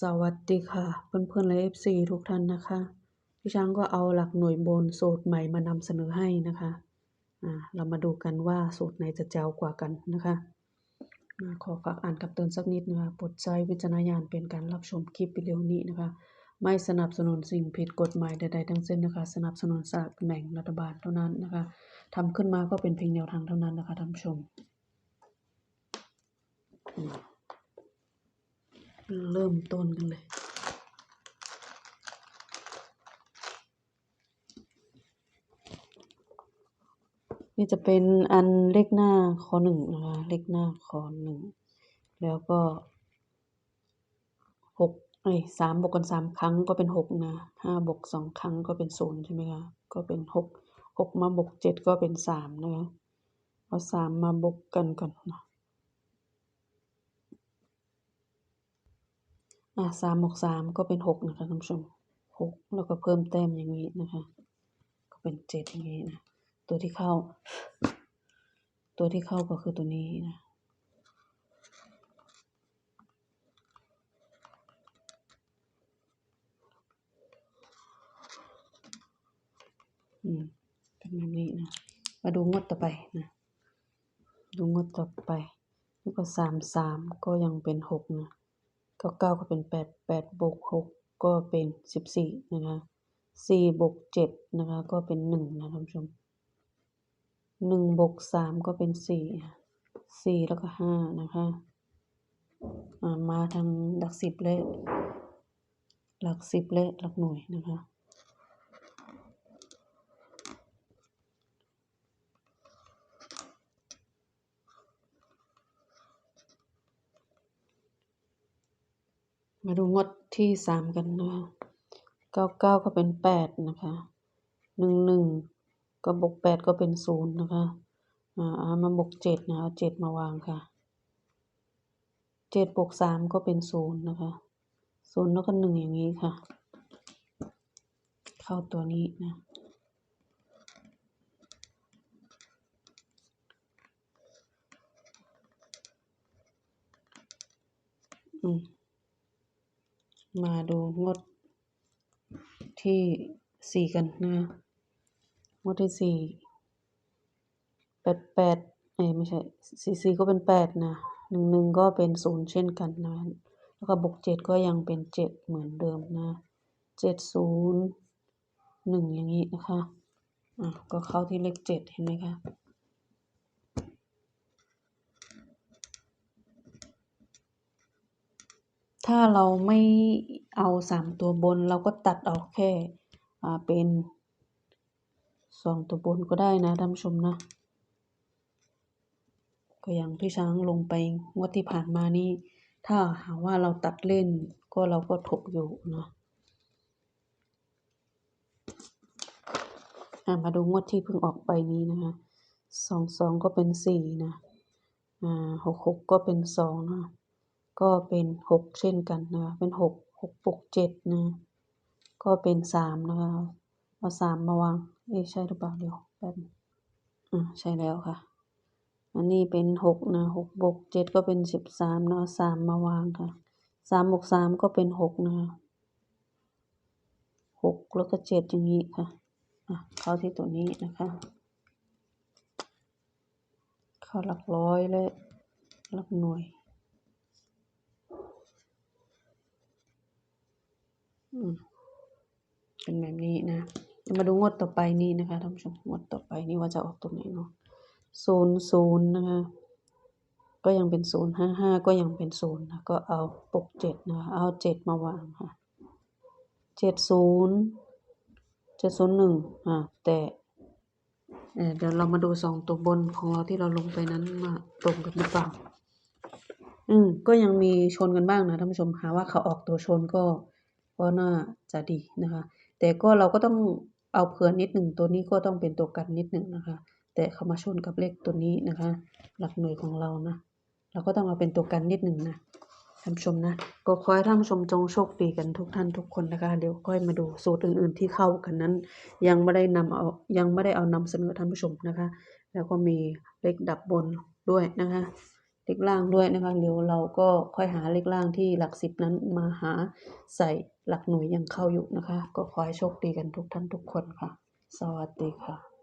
สวัสดีค่ะ เพื่อนๆและ FC ทุกท่านนะคะ พี่ช้างก็เอาหลักหน่วยบนสูตรใหม่มานำเสนอให้นะคะอ่าเรามาดูกันว่าสูตรไหนจะแจ๋วกว่ากันนะคะอ่าขอฝากอ่านกับเตือนสักนิดนะคะโปรดใช้วิจารณญาณเป็นการรับชมคลิปวิดีโอนี้นะคะ ไม่สนับสนุนสิ่งผิดกฎหมายใดๆทั้งสิ้นนะคะ สนับสนุนสลากกินแบ่งรัฐบาลเท่านั้นนะคะทำขึ้นมาก็เป็นเพียงแนวทางเท่านั้นนะคะท่านผู้ชมอืม เริ่มต้นกันเลย นี่จะเป็นอันเลขหน้าคอหนึ่งนะคะ เลขหน้าคอหนึ่ง แล้วก็หกเอ้สามบวกกันสามครั้งก็เป็นหกนะห้าบวกสองครั้งก็เป็นศูนย์ใช่ไหมคะ ก็เป็นหกหกมาบวกเจ็ดก็เป็นสามนะคะเอาสามมาบวกกันก่อนนะ อะสามบวกสามก็เป็นหกนะคะท่านผู้ชมหกแล้วก็เพิ่มแต้มอย่างนี้นะคะ ก็เป็นเจ็ดอย่างนี้นะ ตัวที่เข้า ตัวที่เข้าก็คือตัวนี้นะอืมเป็นแบบนี้นะ มาดูงวดต่อไปนะ ดูงวดต่อไป นี่ก็สามสามก็ยังเป็นหกนะ ก้าเก้าก็เป็นแปดแปดบวกหกก็เป็นสิบสี่นะคะสี่บวกเจ็ดนะคะก็เป็นหนึ่งนะท่านผู้ชมหนึ่งบวกสามก็เป็นสี่สี่แล้วก็ห้านะคะมาทางหลักสิบเลขหลักสิบเลขหลักหน่วยนะคะ มาดูงวดที่สามกันนะคะเก้าเก้าก็เป็นแปดนะคะหนึ่งหนึ่งก็บวกแปดก็เป็นศูนย์นะคะอ่าเอามาบวกเจ็ดนะเอาเจ็ดมาวางค่ะเจ็ดบวกสามก็เป็นศูนย์นะคะศูนย์แล้วก็หนึ่งอย่างนี้ค่ะ เข้าตัวนี้นะอืม มาดูงวดที่สี่กันนะงวดที่สี่แปดแปดเอ้ยไม่ใช่สี่สี่ก็เป็นแปดนะหนึ่งหนึ่งก็เป็นศูนย์เช่นกันนะ แล้วก็บวกเจ็ดก็ยังเป็นเจ็ดเหมือนเดิมนะเจ็ดศูนย์หนึ่งอย่างนี้นะคะ อะ ก็เข้าที่เลขเจ็ดเห็นไหมคะ ถ้าเราไม่เอาสามตัวบน เราก็ตัดเอาแค่เป็นสองตัวบนก็ได้นะท่านผู้ชมนะ ก็อย่างพี่ช้างลงไปงวดที่ผ่านมานี่ ถ้าหากว่าเราตัดเล่นก็เราก็ถกอยู่เนาะมาดูงวดที่เพิ่งออกไปนี้นะคะสองสองก็เป็นสี่นะ อ่าหกหกก็เป็นสองนะ ก็เป็นหกเช่นกันนะคะเป็นหกหกบวกเจ็ดนะ ก็เป็นสามนะคะเอาสามมาวางเอ๊ะใช่หรือเปล่าเดี๋ยวแป๊บอ่าใช่แล้วค่ะ อันนี้เป็นหกนะหกบวกเจ็ดก็เป็นสิบสามเนาะสามมาวางค่ะสามบวกสามก็เป็นหกนะคะหกแล้วก็เจ็ดอย่างนี้ค่ะอะเข้าที่ตัวนี้นะคะเข้าหลักร้อยและหลักหน่วย อืม เป็นแบบนี้นะจะมาดูงวดต่อไปนี้นะคะท่านผู้ชมงวดต่อไปนี้ว่าจะออกตรงไหนเนาะศูนย์ศูนย์นะคะ ก็ยังเป็นศูนย์ห้าห้าก็ยังเป็นศูนย์นะก็เอาปกเจ็ดนะคะเอาเจ็ดมาวางค่ะเจ็ดศูนย์เจ็ดศูนย์หนึ่งอ่าแต่เดี๋ยวเรามาดูสองตัวบนของเราที่เราลงไปนั้นว่าตรงกันหรือเปล่า อืมก็ยังมีชนกันบ้างนะท่านผู้ชมหาว่าเขาออกตัวชนก็ ก็น่าจะดีนะคะ แต่ก็เราก็ต้องเอาเผื่อนิดหนึ่งตัวนี้ก็ต้องเป็นตัวกันนิดหนึ่งนะคะ แต่เขามาชนกับเลขตัวนี้นะคะ หลักหน่วยของเรานะ เราก็ต้องเอาเป็นตัวกันนิดหนึ่งนะท่านผู้ชมนะ ก็ขอให้ท่านผู้ชมจงโชคดีกันทุกท่านทุกคนนะคะ เดี๋ยวค่อยมาดูสูตรอื่น ๆ ที่เข้ากันนั้น ยังไม่ได้นำเอายังไม่ได้เอานำเสนอท่านผู้ชมนะคะ แล้วก็มีเลขดับบนด้วยนะคะ เลขล่างด้วยนะคะเดี๋ยวเราก็ค่อยหาเลขล่างที่หลักสิบนั้นมาหาใส่หลักหน่วยยังเข้าอยู่นะคะ ก็ขอให้โชคดีกันทุกท่านทุกคนค่ะ สวัสดีค่ะ